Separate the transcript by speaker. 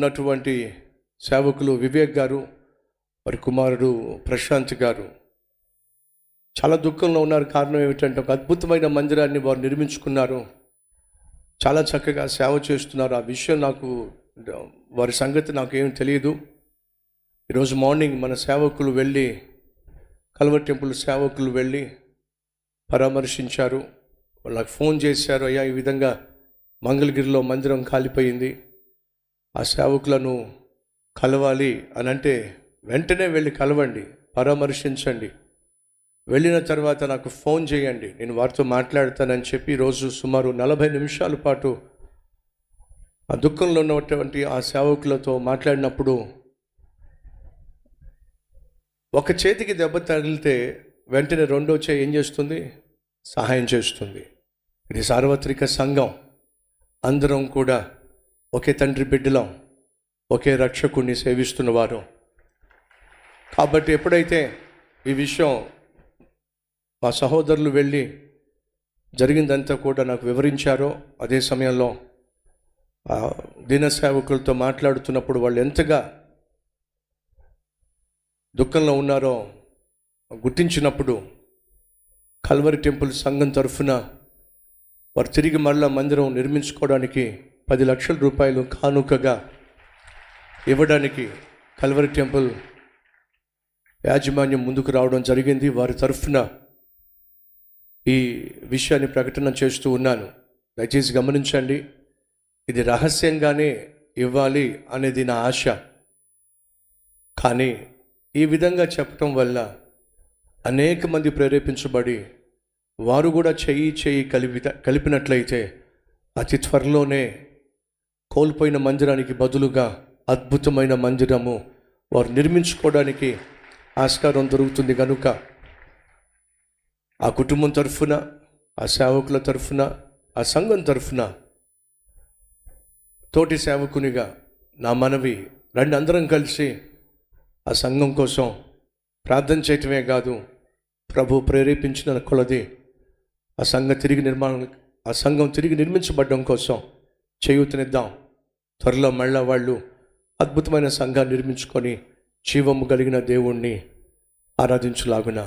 Speaker 1: ఉన్నటువంటి సేవకులు వివేక్ గారు వారి కుమారుడు ప్రశాంత్ గారు. చాలా దుఃఖంలో ఉన్నారు. కారణం ఏమిటంటే ఒక అద్భుతమైన మందిరాన్ని వారు నిర్మించుకున్నారు. చాలా చక్కగా సేవ చేస్తున్నారు. ఆ విషయం నాకు వారి సంగతి నాకు ఏమి తెలియదు. ఈరోజు మార్నింగ్ మన సేవకులు వెళ్ళి కల్వర్ టెంపుల్ సేవకులు వెళ్ళి పరామర్శించారు. వాళ్ళకి ఫోన్ చేశారు. అయ్యా ఈ విధంగా మంగళగిరిలో మందిరం కాలిపోయింది. ఆ సేవకులను కలవాలి అని అంటే వెంటనే వెళ్ళి కలవండి పరామర్శించండి. వెళ్ళిన తర్వాత నాకు ఫోన్ చేయండి నేను వారితో మాట్లాడతానని చెప్పి రోజు సుమారు నలభై నిమిషాల పాటు ఆ దుఃఖంలో ఉన్నటువంటి ఆ సేవకులతో మాట్లాడినప్పుడు ఒక చేతికి దెబ్బ తగిలితే వెంటనే రెండో చేయి ఏం చేస్తుంది? సహాయం చేస్తుంది. ఇది సార్వత్రిక సంఘం. అందరం కూడా ఒకే తండ్రి బిడ్డలం ఒకే రక్షకుణ్ణి సేవిస్తున్నవారు. కాబట్టి ఎప్పుడైతే ఈ విషయం మా సహోదరులు వెళ్ళి జరిగిందంతా కూడా నాకు వివరించారో అదే సమయంలో ఆ సేవకులతో మాట్లాడుతున్నప్పుడు వాళ్ళు ఎంతగా దుఃఖంలో ఉన్నారో గుర్తించినప్పుడు కల్వరి టెంపుల్ సంఘం తరఫున వారు తిరిగి మళ్ళా మందిరం నిర్మించుకోవడానికి పది లక్షల రూపాయలు కానుకగా ఇవ్వడానికి కల్వరి టెంపుల్ యాజమాన్యం ముందుకు రావడం జరిగింది. వారి తరఫున ఈ విషయాన్ని ప్రకటన చేస్తూ ఉన్నాను. దయచేసి గమనించండి. ఇది రహస్యంగానే ఇవ్వాలి అనేది నా ఆశ. కానీ ఈ విధంగా చెప్పటం వల్ల అనేక మంది ప్రేరేపించబడి వారు కూడా చెయ్యి చెయ్యి కలిపి కలిపినట్లయితే అతి త్వరలోనే కోల్పోయిన మందిరానికి బదులుగా అద్భుతమైన మందిరము వారు నిర్మించుకోవడానికి ఆస్కారం దొరుకుతుంది కనుక ఆ కుటుంబం తరఫున ఆ సేవకుల తరఫున ఆ సంఘం తరఫున తోటి సేవకునిగా నా మనవి రెండు అందరం కలిసి ఆ సంఘం కోసం ప్రార్థన చేయటమే కాదు ప్రభు ప్రేరేపించిన కొలది ఆ సంఘం తిరిగి నిర్మాణం ఆ సంఘం తిరిగి నిర్మించబడడం కోసం చేయూతనిద్దాం. త్వరలో మళ్ళా వాళ్ళు అద్భుతమైన సంఘాన్ని నిర్మించుకొని జీవము కలిగిన దేవుణ్ణి ఆరాధించులాగున.